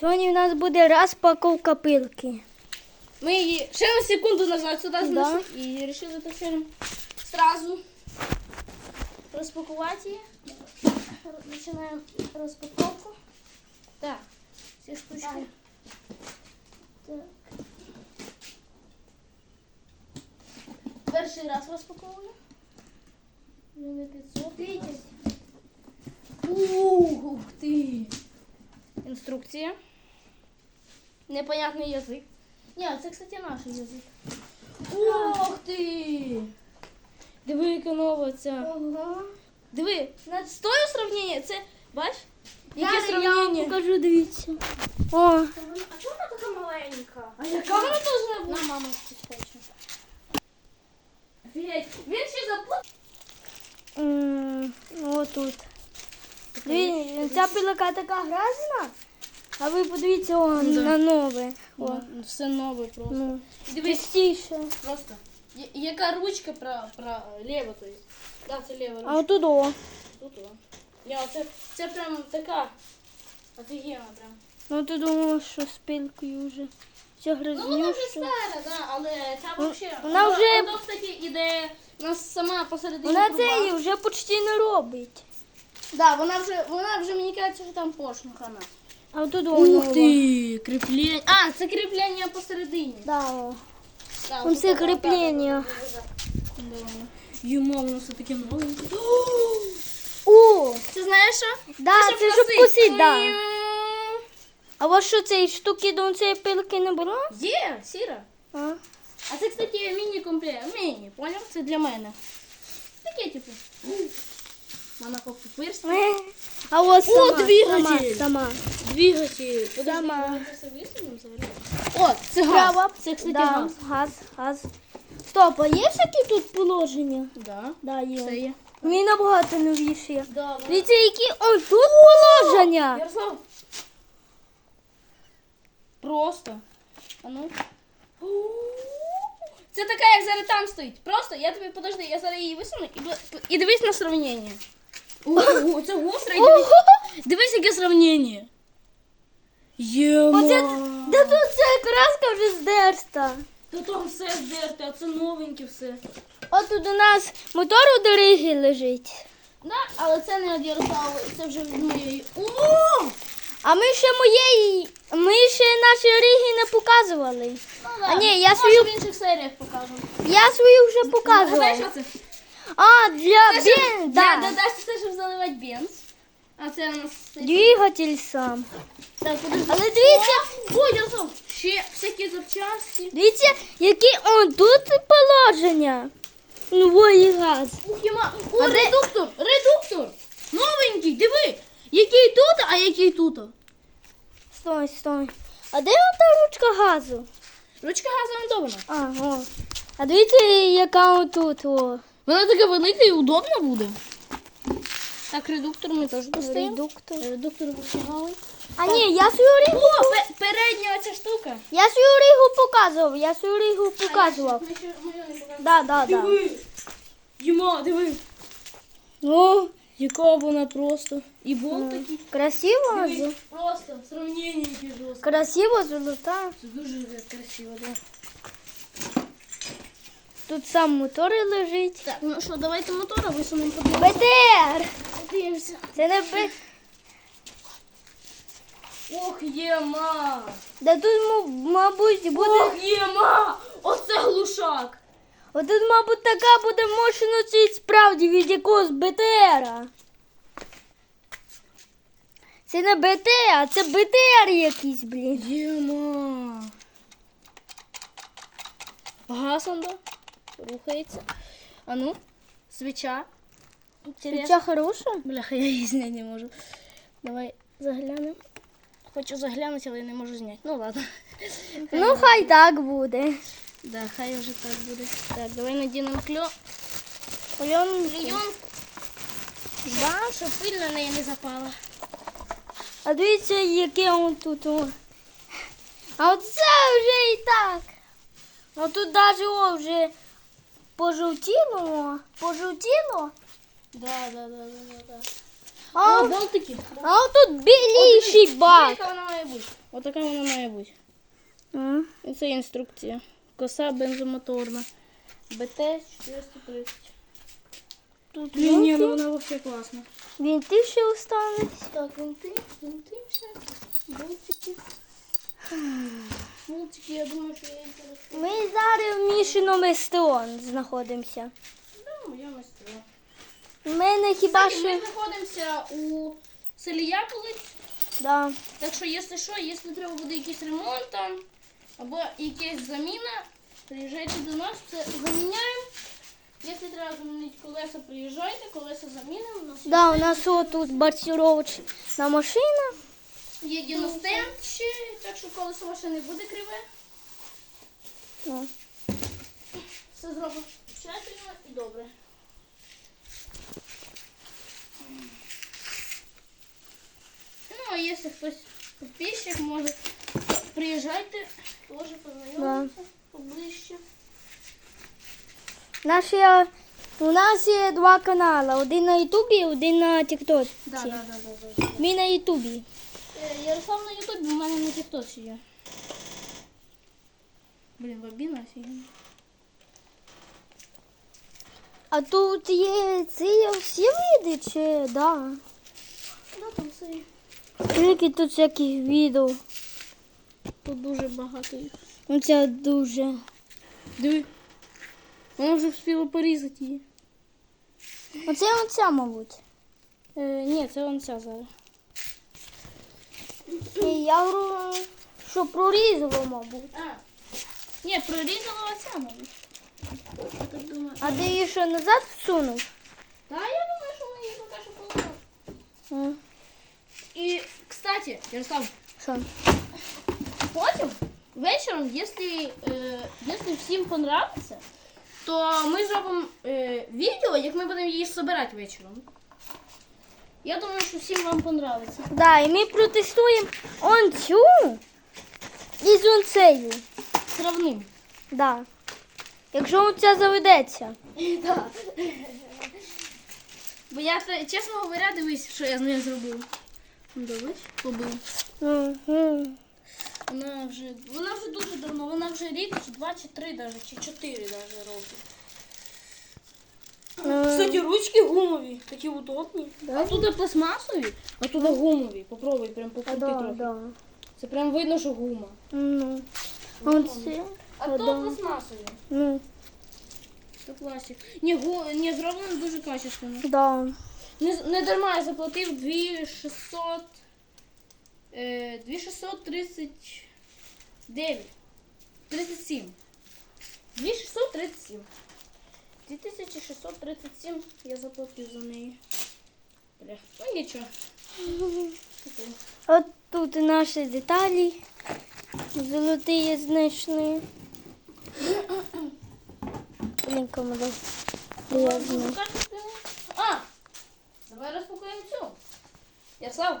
Сьогодні в нас буде розпаковка пилки. Ми її ще на секунду назад сюди Да. знесли і вирішили скажем, сразу розпакувати її. Починаємо розпаковку. Так, ці штучки. Так. Перший раз розпаковую. Ну, не 500. Ух ти! Інструкція. Непонятний язик. Ні, це, кстати, наш язик. Ух ти! Диви, яка нова ця. Диви, на- з тою сравнення, це, бач? Яке Я вам сравнення? покажу, дивіться. О, А чому вона така маленька? А яка вона должна бути? На, мама хоче. Офігеть, Він ще заплатив. м, отут. Диві- Ця пилка така грязна, а ви подивіться он, Да. на нове. О, О, все нове просто. ну, Дивись, чистіше. просто. Я- Яка ручка про, про лево, то есть. Да, це лева ручка. А отут о. Тут о. Я, це, це прям така офігенна прям. Ну ти думала, що з пилкою вже. Все Ну вона вже грязнюше. стара, да, але ця Ну, взагалі. вона вже- Вона, кстати, іде нас сама посередині. Вона труба. це вже почти не робить. Да, вона вже, вона вже мені кажеться, що там пошнухана. А отут о нова. кріплення. А, це кріплення посередині. Да. Да, це да, да. Йому, воно все таке новеньке. О, Ти знаєш що? да, це щоб косить, да. А вас що цієї штуки до цієї пилки не було? Є, сіра. А? А це, кстати, міні-комплект. Міні, поняв? Це для мене. Таке, типу. Вона попирst. А ось О, двигатель! сама, сама. Двигатель. Сама. О, це Права. газ. Це, кстати, да, газ. газ, газ. Стоп, а є всякі тут положення? Да. Да, є. Це є. Мені набагато новіші. Да, вона- Дивіться, які ой, тут положення. Ярослав. Просто. А ну. Це така, як зараз там стоїть. Просто, я тобі подожди, я зараз її висуну і, і дивись на сравнення. Ого, це гостро, і дивись. Дивись, яке сравнення. Єма. Оце, да тут ця краска вже здерта. Та там все здерте, а це новеньке все. От тут у нас мотор у дорогі лежить. Да, але це не від Ярослава, це вже від моєї. О! А ми ще моєї, ми ще наші риги не показували. Ну, А ні, я Може, свою- в інших серіях покажемо. Я свою вже Знаєш, що це? А, для Це бен, Да, да. да, це щоб заливати бенз. А це у нас... Двигатель сам. Так, подожди. Але дивіться, Ой, Ярослав, ще всякі запчасті. дивіться, які он тут положення. Новий газ. Ух, єма. О, А де- редуктор, редуктор. Новенький, диви. Який тут, а який тут. Стой, стой. А де он та ручка газу? Ручка газована. А, о. А дивіться, яка отут, о. Вона така велика і удобна буде. Так, редуктор ми теж достаємо. Редуктор. Редуктор витягали. А ні, я свою ригу. О, пе- передня оця штука. Я свою ригу показував, я свою ригу показував. Ми ще мою не показали. Да, да, да. Диви. Єма, диви. Ну, Яка вона просто. І болт такий. красиво, Диви, Просто сравнення які жорсткі. красиво, золота. Це дуже красиво, да. Тут сам мотор лежить. Так, ну що, давайте мотора висунемо подивимося. БТР! Подивимося. Це не Б... Ох, єма! Да тут, мабуть, буде. Ох, єма! Оце глушак! Отут, мабуть, така буде машина цей справді від якогось БТРа. Це не БТ, а це БТР якийсь, блін. Єма! Газ да? Рухається. А ну, свіча. Свіча хороша? Бляха, я її зняти не можу. Давай заглянемо. Хочу заглянути, але я не можу зняти. Ну ладно. Ну, хай так буде. Да, хай вже так буде. Так, давай надінемо кльо. Кльон. Клейон. Да, щоб пиль на неї не запала. А дивіться, яке он тут. О. А от це вже і так. А тут навіть о, вже пожовтіло, пожовтіло. Да, да, да, да, да, да. А, О, болтики. а тут біліший бак. Яка вона має бути? Отака вона має бути. М. І це інструкція. Коса бензомоторна. БТ 430. Тут Ні, ні, ну вона взагалі класна. Вінти ще остались. Так, винти, винти всякі. Болтики. Болтики, я думаю, що я їх. Ми зараз в Мішиному СТО знаходимося. Да, моя майстра. У мене хіба Ми що. знаходимося у селі Яполиць. Да. Так що, якщо що, якщо треба буде якийсь ремонт там, або якась заміна, приїжджайте до нас, все заміняємо. Якщо треба замінити колеса, приїжджайте, колеса замінимо. У нас Да, у нас отут бортировочна машина. Є діностенд ще, так що колесо ваше не буде криве. Все зробимо тщательно і добре. Ну, а якщо хтось підписчик може, приїжджайте, теж познайомимося поближче. Наші, у нас є два канали. Один на Ютубі, один на Тіктоці. Да, да, да, да, да. Мій на Ютубі. Е, Ярослав на Ютубі, у мене на Тіктоці є. Блін, бабіна офігенна. А тут є ці всі види чи да? Да, там все є. Скільки тут всяких відео. Тут дуже багато їх. Ну це дуже. Диви. Вона вже встигла порізати її. Оце оця, мабуть. Е, ні, це он ця зараз. І я говорю, що прорізало, мабуть. А. Ні, прорізала оця, мабуть. Я так думаю. А ти її що назад всунув? Та я думаю, що ми її поки що положимо. М, І, кстати, Ярослав, Що? потім вечором, якщо, е, якщо всім понравиться, то ми зробимо е, відео, як ми будемо її збирати вечором. Я думаю, що всім вам понравиться. Да, і ми протестуємо он цю і з он цею. Сравним. Да. Якщо оця заведеться. Так. Бо я, чесно говоря, дивись, що я з нею зробив. Ну, Дивись, побив. Вона вже, вона вже дуже давно, вона вже рік, чи два, чи три даже, чи чотири даже роки. М, ручки гумові, такі удобні. Да? А тут пластмасові, а тут гумові. Попробуй прям покрути да, трохи. да. Це прям видно, що гума. Ну. А А, то пластмасові. Ну, То пластик. Ні, гу... Ні, зроблено дуже качественно. да. Не, не дарма я заплатив 2600... Е, 2639. 37. 2637. 2637 я заплатив за неї. Бля, ну нічого. От тут наші деталі. Золоті знайшли. Блін, кому дав. А! Давай розпакуємо цю. Ярослав.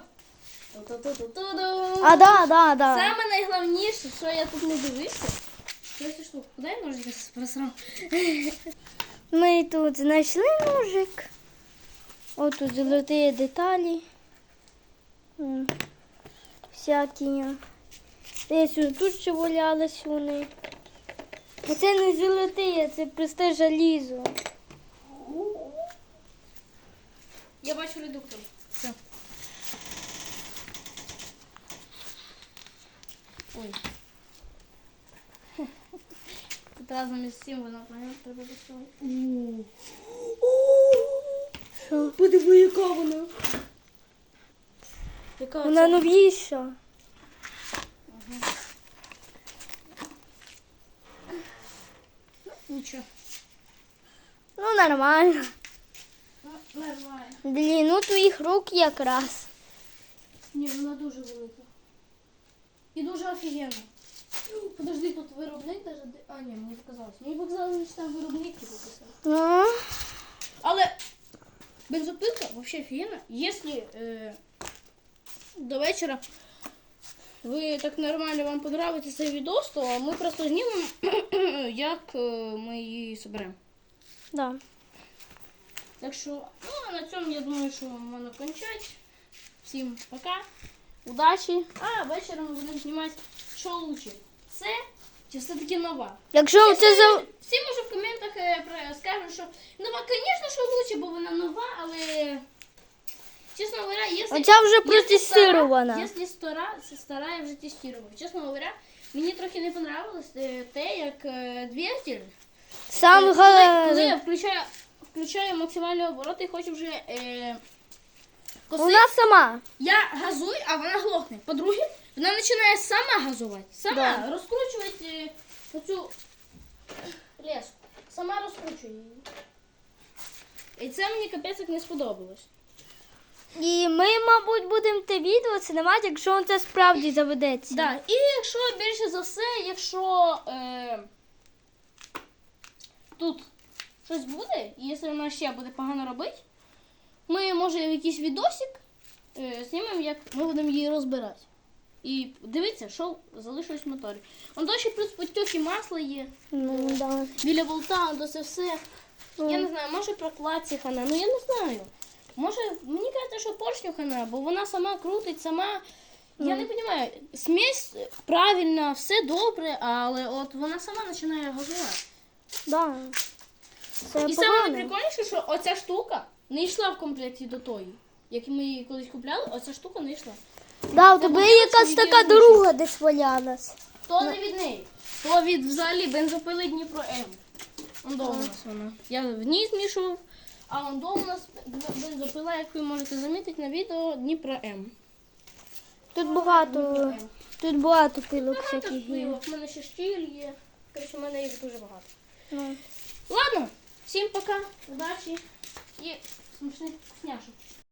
А, да, да, да. Саме найголовніше, що я тут не дивився. Ось штук. Куди я ножик просрав? Ми тут знайшли ножик. От тут золоті деталі. Всякі. Десь ось тут ще валялись вони. А це не золоті, це просте желізо. Я бачу редуктор. Все. Ой. Тут разом із вона понятно, треба доставити. Що? Подиви, яка вона. Яка Вона новіша. Нічого. Ну, нормально. Ну, Нормально. Длину твоїх рук якраз. Ні, вона дуже велика. І дуже офігенна. Подожди, тут виробник даже. А, ні, мені показалось. Мені показалось, що там виробник типу писав. Ну, Але бензопилка вообще офігенна. Якщо е, до вечора ви так нормально вам подобається цей відос, то ми просто знімемо, як е, ми її зберемо. да. Так що, ну, а на цьому я думаю, що можна кончати. Всім пока. Удачі. А вечором ми будемо знімати, що лучше. Це чи все-таки нова? Якщо це за. Всі може в коментах е, скажуть, що нова, звісно, що лучше, бо вона нова, але чесно говоря, якщо... Оця вже протестирована. Якщо стара, це стара я вже тестував. Чесно говоря, мені трохи не понравилось е, те, як е, двигатель. Сам Е, коли, коли я включаю, включаю максимальний оборот і хочу вже е, косити, Вона сама. я газую, а вона глохне. По-друге, вона починає сама газувати, сама Да. розкручувати е, оцю леску. Сама розкручує її. І це мені капець як не сподобалось. І ми, мабуть, будемо те відео знімати, якщо вам це справді заведеться. Да. І якщо більше за все, якщо е, тут щось буде, і якщо вона ще буде погано робити, ми може якийсь відосик е, знімемо, як ми будемо її розбирати. І дивіться, що залишилось в моторі. Он дощі плюс потьоки масла є. Ну, да. Біля болта, до це все. Ну. Я не знаю, може прокладці хана, ну я не знаю. Може, мені кажеться, що поршню хана, бо вона сама крутить, сама. Я не розумію, смесь правильна, все добре, але от вона сама починає газувати. Да. Це І саме найприкольніше, що оця штука не йшла в комплекті до тої. Як ми її колись купляли, оця штука не йшла. Да, у тебе є якась така друга десь валялась. То не від неї, то від взагалі бензопили Дніпро М. Он дома у нас вона. Я в ній змішував, а он дома у нас бензопила, як ви можете замітити на відео Дніпро М. Тут багато, тут багато пилок всяких є. пилок, мене ще штіль є. Коротше, в мене їх дуже багато. Ну. Ладно, всім пока, удачі і смачних вкусняшок.